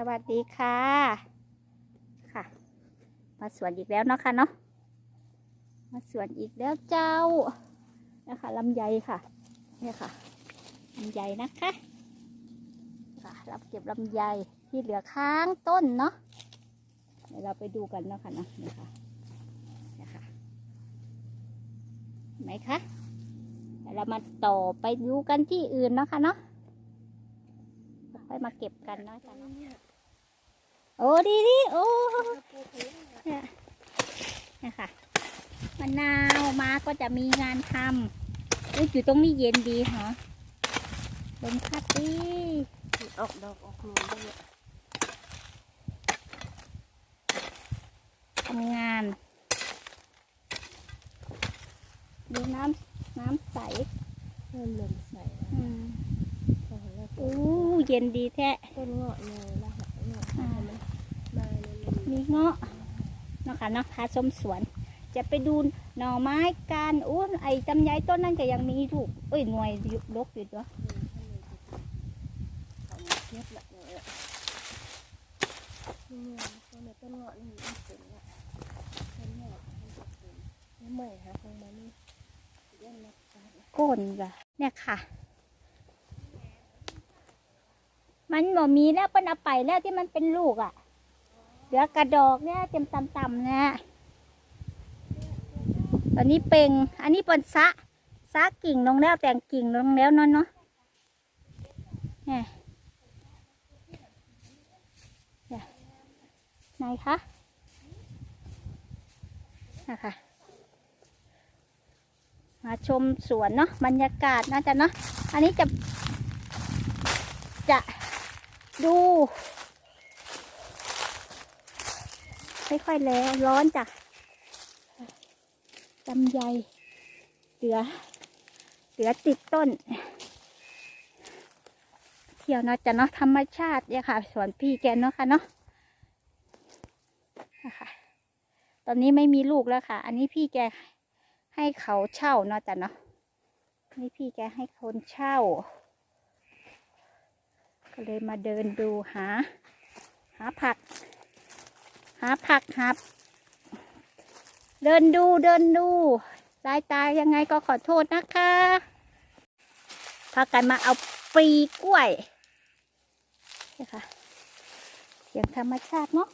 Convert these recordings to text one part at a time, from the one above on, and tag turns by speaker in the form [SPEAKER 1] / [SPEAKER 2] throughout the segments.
[SPEAKER 1] สวัสดีค่ะค่ะ มาสวนอีกแล้วเนาะค่ะเนาะมาสวนอีกแล้วเจ้านะคะลำไยค่ะเนี่ยค่ะลำไยนะคะค่ะรับเก็บลำไยที่เหลือค้างต้นเนาะเดี๋ยวเราไปดูกันเนาะค่ะเนาะนี่ค่ะเนี่ยค่ะเห็นไหมคะเดี๋ยวเรามาต่อไปดูกันที่อื่นเนาะค่ะเนาะค่อยมาเก็บกันเนาะจ้ะเนาะ โอ้ดีดีโอ้เนี่ยเนี่ยค่ะมะนาวมาก็จะมีงานทำอุ๊ยอยู่ตรงนี้เย็นดีเหรอลมพัดดี
[SPEAKER 2] ออกดอกออกหนูได้เยอะ
[SPEAKER 1] ทำงาน ดูน้ำน้ำใส
[SPEAKER 2] เริ่มเริ่มใส่แล้ว
[SPEAKER 1] อืม
[SPEAKER 2] พอแล้ว
[SPEAKER 1] อู้เย็นดีแท้
[SPEAKER 2] ต้นเงาะเลยแล้วหักเงาะมาเลยมาเลย
[SPEAKER 1] มีเงาะเนาะค่ะเนาะพาชมสวน จะไปดูหน่อไม้กันอู้ไอ้จำไยต้นนั่นก็ยังมีลูกเอ้ยหน่วยอยู่ลกอยู่ด้วย
[SPEAKER 2] เทียบละเนี่ยนี่ต้นเนี่ยต้นเงาะนี่มันเป็นละต้นเงาะมันจะเป็นแล้วใหม่หาคงมานี่เล่นนักการ
[SPEAKER 1] ก้นจ้ะเนี่ยค่ะมันบ่มีแล้วเปิ้นเอาไปแล้วที่มันเป็นลูกอะ่ะ เหลือกระดอกเนี่ยเต็มต่ำๆเนี่ยตอนนี้เป่งอันนี้เป็นซะซะกิ่งลงแล้วแต่งกิ่งลงแล้วนาะเนาะเนี่ยเนี่ยไหนคะนะคะมาชมสวนเนาะบรรยากาศนะจ๊ะเนาะอันนี้จะจะดู ไม่ค่อยแรงร้อนจ้ะลำไยเหลือเหลือติดต้น เที่ยวเนาะจ๊ะเนาะธรรมชาติเนี่ยค่ะ สวนพี่แกเนาะค่ะเนาะนะคะตอนนี้ไม่มีลูกแล้วค่ะ อันนี้พี่แกให้เขาเช่าเนาะจ้ะเนาะนี่พี่แกให้คนเช่า ก็เลยมาเดินดูหา หาผัก หาผักหาเดินดูเดินดูสายตายยังไงก็ขอโทษนะคะพากันมาเอาปลีกล้วยนี่ค่ะเสียงธรรมชาติเนาะ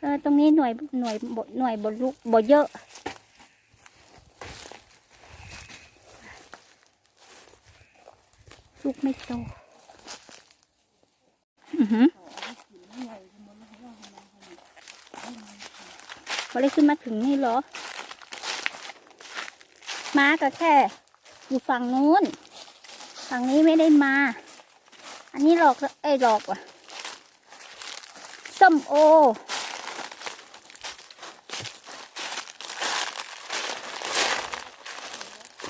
[SPEAKER 1] เออตรงนี้หน่วยหน่วยบหน่วยบนลูกบเยอะ ลูกไม่โตอือหือเขาได้ขึ้นมาถึงนี่เหรอ มาก็แค่ อยู่ฝั่งนู้น ฝั่งนี้ไม่ได้มา อันนี้หลอกเอ้ยหลอกว่ะส้มโอ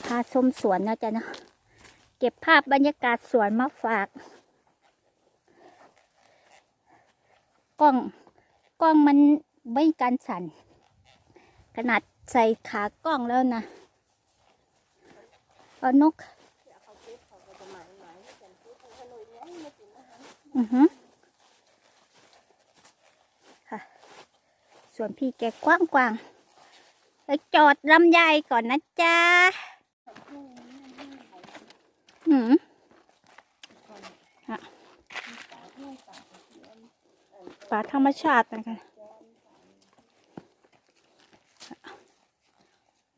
[SPEAKER 1] พาชมสวนนะจ๊ะเนาะ เก็บภาพบรรยากาศสวนมาฝาก กล้องกล้องมันไม่กันสั่น ขนาดใส่ขากล้องแล้วนะเอานกอือฮึค่ะ ส่วนพี่แกกว้างกว้างๆไปจอดลำไยก่อนนะจ๊ะ อืมป่าธรรมชาตินะคะ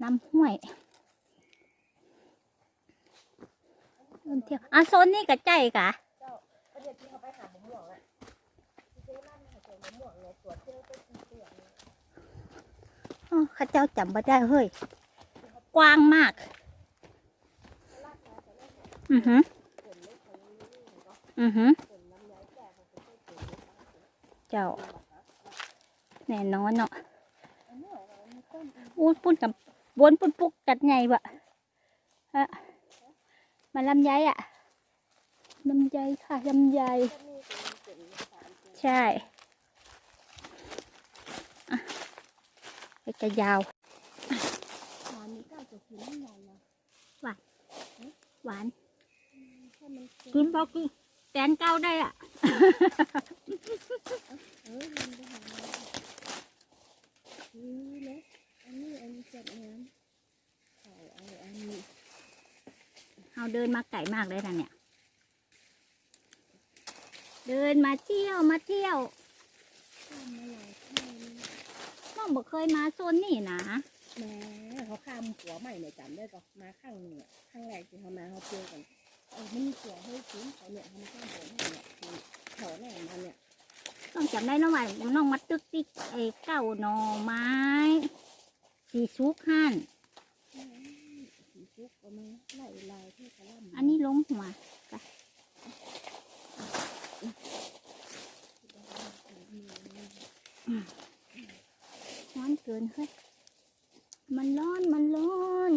[SPEAKER 1] น้ำห้วยเดินเที่ยวอะโซนนี้กับใจกะ
[SPEAKER 2] ประเดี๋ยวที่เขาไปหาผมหลวงอะ
[SPEAKER 1] ข้าเจ้าจำไม่ได้เฮ้ย กว้างมาก อือหืออือหือเจ้า แน่นอนเนาะอู้ปุ่นกับวนปุ่นปุกจัดไงวะฮะมาลำไยอะลำไยค่ะลำไยใช่จะยาว
[SPEAKER 2] ร้านนี้
[SPEAKER 1] หวาน
[SPEAKER 2] ถ้ามันเค็ม
[SPEAKER 1] กินพอกินแตนเก้าได้อะ
[SPEAKER 2] เออมันจะหามานี่เนาะอันนี้อันนี้จัดน้ำเอาเอาอันนี้
[SPEAKER 1] เอาเดินมาไก่มากเลยนะเนี่ย เดินมาเที่ยวมาเที่ยว
[SPEAKER 2] มมาหลายข้าม
[SPEAKER 1] น้องบอกเคยมาโซนนี่นะ
[SPEAKER 2] แม่เขาข้ามหัวใหม่เนี่ยจำได้ก็มาข้างหนึ่งอะข้างแรกที่เขามาเขาเจอกัน เออมันมีหัวให้คุ้นเขาเนี่ยมาข้ามหัวใหม่เนี่ยคือแถวแหนมันเนี่ย
[SPEAKER 1] ต้องจำได้น้องว่าน้องมัดตึกติ๊กไอ้เก้าหน่อไม้สีซุกหั่น
[SPEAKER 2] สีฟุกก็มาไล่ลายที่กระลำ
[SPEAKER 1] อันนี้ลงหัวร้อนเกินเฮ้ยมันร้อนมันร้อน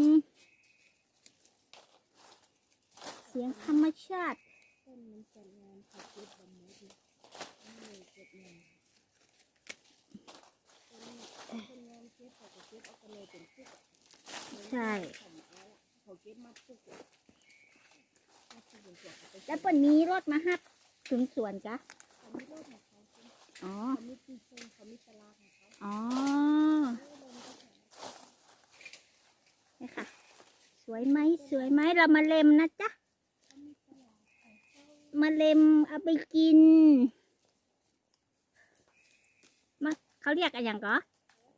[SPEAKER 1] เสียงธรรมชาติ
[SPEAKER 2] ต้นมันจัดงานเขาเก็บบำรุงนี่เลยเก็บงานเป็นงานเก็บเขาก็เก็บเอาไปเลยเป็นฟุก
[SPEAKER 1] ใช่
[SPEAKER 2] เขาเก็บมัดฟุกอะมัดฟุกเป็นเสือกเอาไป
[SPEAKER 1] แล้วเปิดมีรถมาฮับถึงสวนจ้ะ
[SPEAKER 2] เขาม่รอดของเขาเขา
[SPEAKER 1] อ๋อ
[SPEAKER 2] ไม่ตีเชิงเขาไม่ตลาดของเขา
[SPEAKER 1] อ๋อนี่ค่ะ สวยไหมสวยไหมเรามาเล็มนะจ๊ะ เล็มเอาไปกิน มาเขาเรียกอะไรอย่างก็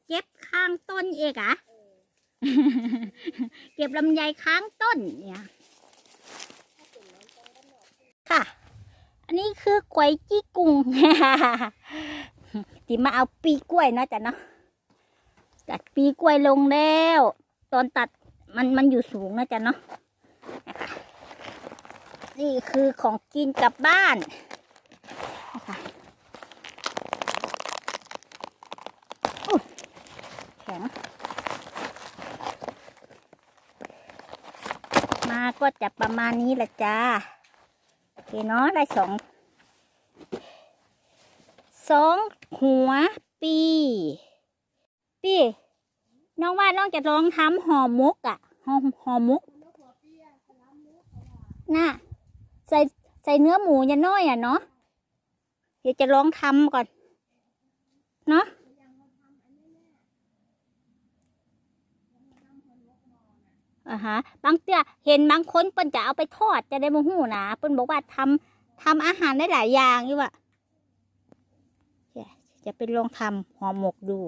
[SPEAKER 1] เก็บข้างต้นเอกอะเก็บลำไยค้างต้นเนี่ย ค่ะ อันนี้คือกล้วยจี้กุงที่มาเอาปีกล้วยนะจ้ะเนาะตัดปีกล้วยลงแล้ว ตอนตัดมันมันอยู่สูงนะจ๊ะเนาะ นี่คือของกินกลับบ้านนะคะแข็ง มาก็จะประมาณนี้ละจ้าโอเคเนาะได้สองสองหัวปี ปีน้องว่าน้องจะลองทำห่อหมกอะห่อห่อหมกน่ะ ส่ใส่เนื้อหมูย่าน้อยอะเนาะเดี๋ยวจะลองทำก่อน เนาะอ่าฮะบางเตี้ยเห็นบางคนเปิ้นจะเอาไปทอดจะได้โมหูนะเปิ้นบอกว่าทำทำอาหารได้หลายอย่างอยู่อะจะไปลองทำห่อหมกดู